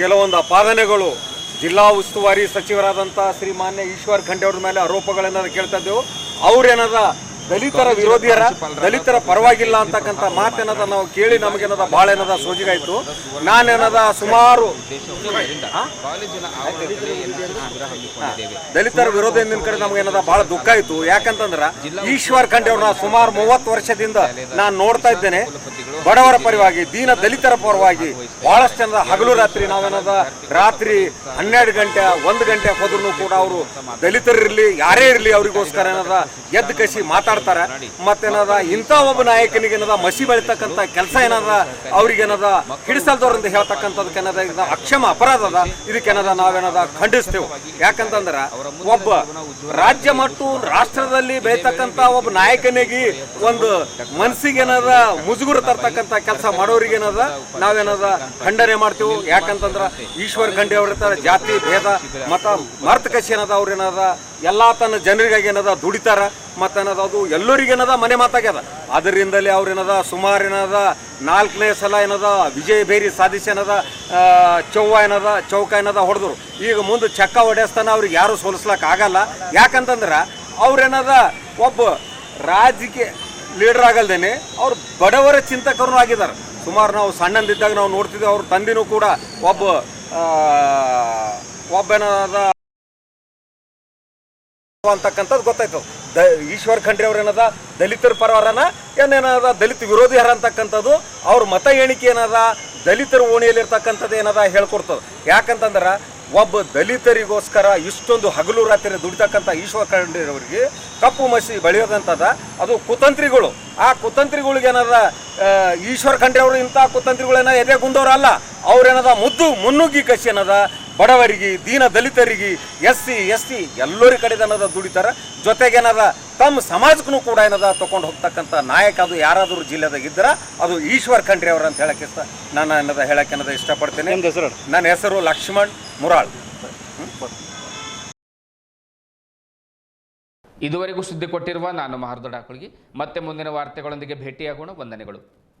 ಕೆಲವೊಂದು ಅಪಾದನೆಗಳು ಜಿಲ್ಲಾ ಉಸ್ತುವಾರಿ ಸಚಿವರಾದಂಥ ಶ್ರೀಮಾನ್ಯ ಈಶ್ವರ್ ಖಂಡೆ ಅವ್ರ ಮೇಲೆ ಆರೋಪಗಳೇನಾದ್ರು ಕೇಳ್ತಾ ಇದ್ದೆವು. ಅವ್ರೇನದ ದಲಿತರ ವಿರೋಧಿಯರ ದಲಿತರ ಪರವಾಗಿಲ್ಲ ಅಂತಕ್ಕಂಥ ಮಾತೇನದ ನಾವು ಕೇಳಿ ನಮಗೇನದ ಭಾಳ ಏನದ ಸೋಜಿಗಾಯ್ತು. ನಾನೇನದ ಸುಮಾರು ದಲಿತರ ವಿರೋಧ ಎಂದಿನ ಕಡೆ ನಮಗೇನದ ಬಹಳ ದುಃಖ ಆಯ್ತು. ಯಾಕಂತಂದ್ರ ಈಶ್ವರ್ ಖಂಡೆ ಅವ್ರನ್ನ ಸುಮಾರು ಮೂವತ್ತು ವರ್ಷದಿಂದ ನಾನು ನೋಡ್ತಾ ಇದ್ದೇನೆ. ಬಡವರ ಪರವಾಗಿ ದೀನ ದಲಿತರ ಪರವಾಗಿ ಬಹಳಷ್ಟು ಜನದ ಹಗಲು ರಾತ್ರಿ ನಾವೇನದ ರಾತ್ರಿ ಹನ್ನೆರಡು ಗಂಟೆ ಒಂದು ಗಂಟೆ ಹೋದ್ರೂ ಕೂಡ ಅವರು ದಲಿತರಿರ್ಲಿ ಯಾರೇ ಇರಲಿ ಅವರಿಗೋಸ್ಕರ ಏನದ ಎದ್ದು ಕಸಿ ಮಾತಾಡ ಮಾತಾಡ್ತಾರ. ಮತ್ತೇನದ ಇಂಥ ಒಬ್ಬ ನಾಯಕನಿಗೆ ಏನದ ಮಸಿ ಬೆಳಿತಕ್ಕಂಥ ಕೆಲಸ ಏನದ ಅವ್ರಿಗೇನದ ಹಿಡಿಸಲ್ದವ್ರಿಂದ ಹೇಳ್ತಕ್ಕಂಥದಕ್ಕೆ ಏನದ ಇದು ಅಕ್ಷಮ ಅಪರಾಧ ಅದ. ಇದಕ್ಕೇನದ ನಾವೇನದ ಖಂಡಿಸ್ತೇವೆ. ಯಾಕಂತಂದ್ರ ಒಬ್ಬ ರಾಜ್ಯ ಮತ್ತು ರಾಷ್ಟ್ರದಲ್ಲಿ ಬೆಳಿತಕ್ಕಂಥ ಒಬ್ಬ ನಾಯಕನಿಗೆ ಒಂದು ಮನಸ್ಸಿಗೆ ಏನದ ಮುಜುಗುರು ತರ್ತಕ್ಕಂಥ ಕೆಲಸ ಮಾಡೋರಿಗೇನದ ನಾವೇನದ ಖಂಡನೆ ಮಾಡ್ತೇವೆ. ಯಾಕಂತಂದ್ರ ಈಶ್ವರ್ ಖಂಡೆ ಅವ್ರ ಇರ್ತಾರೆ, ಜಾತಿ, ಭೇದ, ಮತ, ಮರ್ತ ಕಸಿ ಏನದ ಅವ್ರೇನದ ಎಲ್ಲಾ ತನ್ನ ಜನರಿಗಾಗಿ ಏನದ ದುಡಿತಾರ. ಮತ್ತೇನದ ಅದು ಎಲ್ಲರಿಗೇನದ ಮನೆ ಮಾತಾಗ್ಯದ. ಅದರಿಂದಲೇ ಅವ್ರೇನದ ಸುಮಾರು ಏನದ ನಾಲ್ಕನೇ ಸಲ ಏನದ ವಿಜಯ ಬೇರಿ ಸಾಧಿಸಿ ಏನದ ಚೌವ ಏನದ, ಚೌಕ ಏನದ ಹೊಡೆದ್ರು. ಈಗ ಮುಂದೆ ಚಕ್ಕ ಹೊಡೆಸ್ತಾನ ಅವ್ರಿಗೆ ಯಾರು ಸೋಲಿಸ್ಲಕ್ಕೆ ಆಗಲ್ಲ. ಯಾಕಂತಂದ್ರ ಅವ್ರೇನದ ಒಬ್ಬ ರಾಜಕೀಯ ಲೀಡರ್ ಆಗಲ್ದೇನೆ ಅವ್ರು ಬಡವರ ಚಿಂತಕರು ಆಗಿದ್ದಾರೆ ಸುಮಾರು ನಾವು ಸಣ್ಣಂದಿದ್ದಾಗ ನಾವು ನೋಡ್ತಿದ್ದೇವೆ ಅವ್ರ ತಂದಿನೂ ಕೂಡ ಒಬ್ಬ ಒಬ್ಬ ಏನದ ಅಂತಕ್ಕಂಥದ್ದು ಗೊತ್ತಾಯ್ತು. ದ ಈಶ್ವರ್ ಖಂಡ್ರೆ ಅವ್ರು ಏನದ? ದಲಿತರ ಪರವರನ? ಏನೇನದ? ದಲಿತ ವಿರೋಧಿ ಹರ ಅಂತಕ್ಕಂಥದ್ದು? ಅವ್ರ ಮತ ಎಣಿಕೆ ಏನದ? ದಲಿತರ ಓಣಿಯಲ್ಲಿ ಇರ್ತಕ್ಕಂಥದ್ದು ಏನದ ಹೇಳ್ಕೊಡ್ತದೆ. ಯಾಕಂತಂದ್ರೆ ಒಬ್ಬ ದಲಿತರಿಗೋಸ್ಕರ ಇಷ್ಟೊಂದು ಹಗಲು ರಾತ್ರಿ ದುಡಿತಕ್ಕಂಥ ಈಶ್ವರ್ ಅವರಿಗೆ ಕಪ್ಪು ಮಸಿ ಬೆಳೆಯೋದಂಥದ ಅದು ಕುತಂತ್ರಿಗಳು. ಆ ಕುತಂತ್ರಿಗಳಿಗೆ ಏನದ? ಆ, ಈಶ್ವರ್ ಖಂಡ್ರೆ ಅವರು ಇಂಥ ಕುತಂತ್ರಿಗಳೇನ ಎದೆ ಗುಂದವ್ರಲ್ಲ ಅವ್ರೇನದ ಮುದ್ದು ಮುನ್ನುಗ್ಗಿ ಕಸಿ ಏನದ? ಬಡವರಿಗೆ ದೀನ ದಲಿತರಿಗೆ ಎಸ್ ಸಿ ಎಸ್ ಟಿ ಎಲ್ಲರ ಕಡೆ ಏನದ ದುಡಿತಾರ? ಜೊತೆಗೇನದ ತಮ್ಮ ಸಮಾಜಕ್ಕೂ ಕೂಡ ಏನದ ತಗೊಂಡು ಹೋಗ್ತಕ್ಕಂಥ ನಾಯಕ ಅದು ಯಾರಾದರೂ ಜಿಲ್ಲೆದಾಗ ಇದ್ದರೆ ಅದು ಈಶ್ವರ್ ಖಂಡ್ರಿ ಅವರು ಅಂತ ಹೇಳಕ್ಕೆ ಇಷ್ಟ ನಾನು ಏನದ ಹೇಳಕ್ಕೆ ಏನದ ಇಷ್ಟಪಡ್ತೇನೆ. ನನ್ನ ಹೆಸರು ಲಕ್ಷ್ಮಣ್ ಮುರಾಳ್. ಇದುವರೆಗೂ ಸುದ್ದಿ ಕೊಟ್ಟಿರುವ ನಾನು ಮಹಾರದ ಮತ್ತೆ ಮುಂದಿನ ವಾರ್ತೆಗಳೊಂದಿಗೆ ಭೇಟಿಯಾಗೋಣ. ವಂದನೆಗಳು.